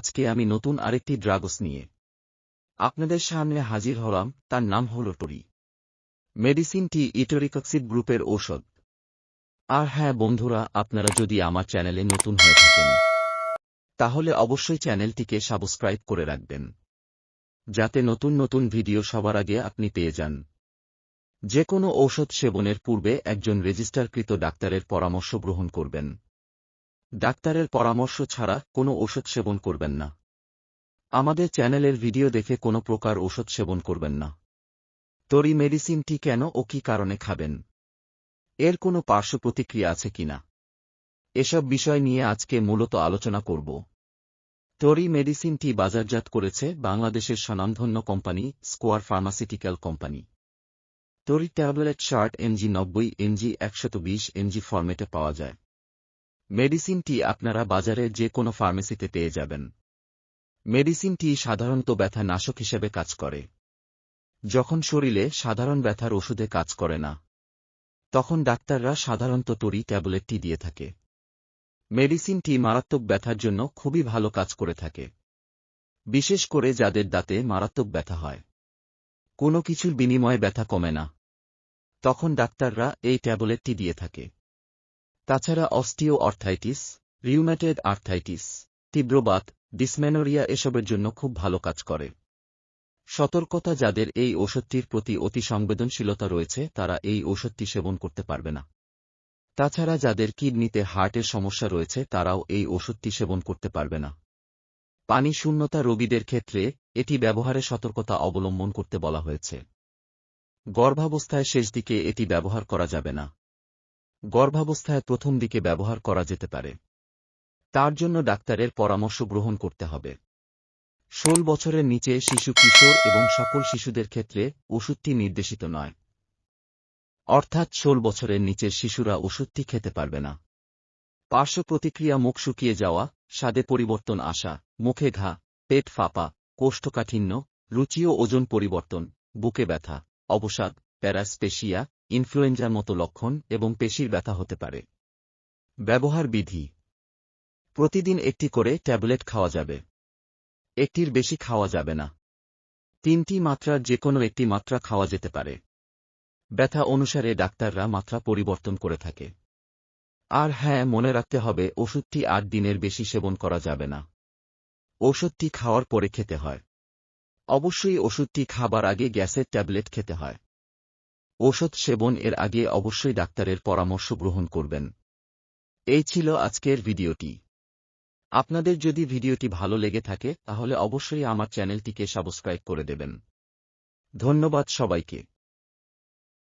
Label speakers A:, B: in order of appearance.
A: আজকে আমি নতুন আরেকটি ড্রাগস নিয়ে আপনাদের সামনে হাজির হলাম, তার নাম হল টরি। মেডিসিনটি ইটোরিকক্সিড গ্রুপের ঔষধ। আর হ্যাঁ বন্ধুরা, আপনারা যদি আমার চ্যানেলে নতুন হয়ে থাকেন, তাহলে অবশ্যই চ্যানেলটিকে সাবস্ক্রাইব করে রাখবেন, যাতে নতুন নতুন ভিডিও সবার আগে আপনি পেয়ে যান। যে কোনো ঔষধ সেবনের পূর্বে একজন রেজিস্টারকৃত ডাক্তারের পরামর্শ গ্রহণ করবেন। ডাক্তারের পরামর্শ ছাড়া কোনো ওষুধ সেবন করবেন না। আমাদের চ্যানেলের ভিডিও দেখে কোনো প্রকার ওষুধ সেবন করবেন না। তরি মেডিসিনটি কেন ও কি কারণে খাবেন? এর কোনো পার্শ্ব প্রতিক্রিয়া আছে কিনা এসব বিষয় নিয়ে আজকে মূলত আলোচনা করব। তরি মেডিসিনটি বাজারজাত করেছে বাংলাদেশের স্বনামধন্য কোম্পানি স্কোয়ার ফার্মাসিউটিক্যাল কোম্পানি। তরি ট্যাবলেট শার্ট এমজি নব্বই এমজি একশত বিশ এমজি ফরম্যাটে পাওয়া যায়। মেডিসিনটি আপনারা বাজারে যে কোনো ফার্মেসিতে পেয়ে যাবেন। মেডিসিনটি সাধারণত ব্যথা নাশক হিসেবে কাজ করে। যখন শরীরে সাধারণ ব্যথার ওষুধে কাজ করে না, তখন ডাক্তাররা সাধারণত তরি ট্যাবলেটটি দিয়ে থাকে। মেডিসিনটি মারাত্মক ব্যথার জন্য খুবই ভালো কাজ করে থাকে, বিশেষ করে যাদের দাঁতে মারাত্মক ব্যথা হয়। কোনো কিছুর বিনিময়ে ব্যথা কমে না। তখন ডাক্তাররা এই ট্যাবলেটটি দিয়ে থাকে। তাছাড়া অস্টিও অর্থাইটিস রিউম্যাটেড আর্থাইটিস, তীব্রবাত ডিসমেনোরিয়া এসবের জন্য খুব ভালো কাজ করে। সতর্কতা যাদের এই ওষুধটির প্রতি অতি সংবেদনশীলতা রয়েছে, তারা এই ওষুধটি সেবন করতে পারবে না। তাছাড়া যাদের কিডনিতে হার্টের সমস্যা রয়েছে, তারাও এই ওষুধটি সেবন করতে পারবে না। পানি শূন্যতা রোগীদের ক্ষেত্রে এটি ব্যবহারে সতর্কতা অবলম্বন করতে বলা হয়েছে। গর্ভাবস্থায় শেষ দিকে এটি ব্যবহার করা যাবে না। গর্ভাবস্থায় প্রথম দিকে ব্যবহার করা যেতে পারে। তার জন্য ডাক্তারের পরামর্শ গ্রহণ করতে হবে। ষোল বছরের নিচে শিশু কিশোর এবং সকল শিশুদের ক্ষেত্রে ওষুধটি নির্দেশিত নয়। অর্থাৎ ষোল বছরের নিচের শিশুরা ওষুধটি খেতে পারবে না। পার্শ্ব প্রতিক্রিয়া মুখ শুকিয়ে যাওয়া, স্বাদে পরিবর্তন আসা, মুখে ঘা, পেট ফাঁপা, কোষ্ঠকাঠিন্য রুচি ও ওজন পরিবর্তন, বুকে ব্যথা, অবসাদ, প্যারাস্পেশিয়া ইনফ্লুয়েঞ্জার মতো লক্ষণ এবং পেশির ব্যথা হতে পারে। ব্যবহার বিধি। প্রতিদিন একটি করে ট্যাবলেট খাওয়া যাবে। একটির বেশি খাওয়া যাবে না। তিনটি মাত্রার যে কোনো একটি মাত্রা খাওয়া যেতে পারে। ব্যথা অনুসারে ডাক্তাররা মাত্রা পরিবর্তন করে থাকে। আর হ্যাঁ মনে রাখতে হবে, ওষুধটি আট দিনের বেশি সেবন করা যাবে না। ওষুধটি খাওয়ার পরে খেতে হয়। অবশ্যই ওষুধটি খাবার আগে গ্যাসের ট্যাবলেট খেতে হয়। ওষুধ সেবন এর আগে অবশ্যই ডাক্তারের পরামর্শ গ্রহণ করবেন। এই ছিল আজকের ভিডিওটি। আপনাদের যদি ভিডিওটি ভালো লেগে থাকে, তাহলে অবশ্যই আমার চ্যানেলটিকে সাবস্ক্রাইব করে দেবেন। ধন্যবাদ সবাইকে।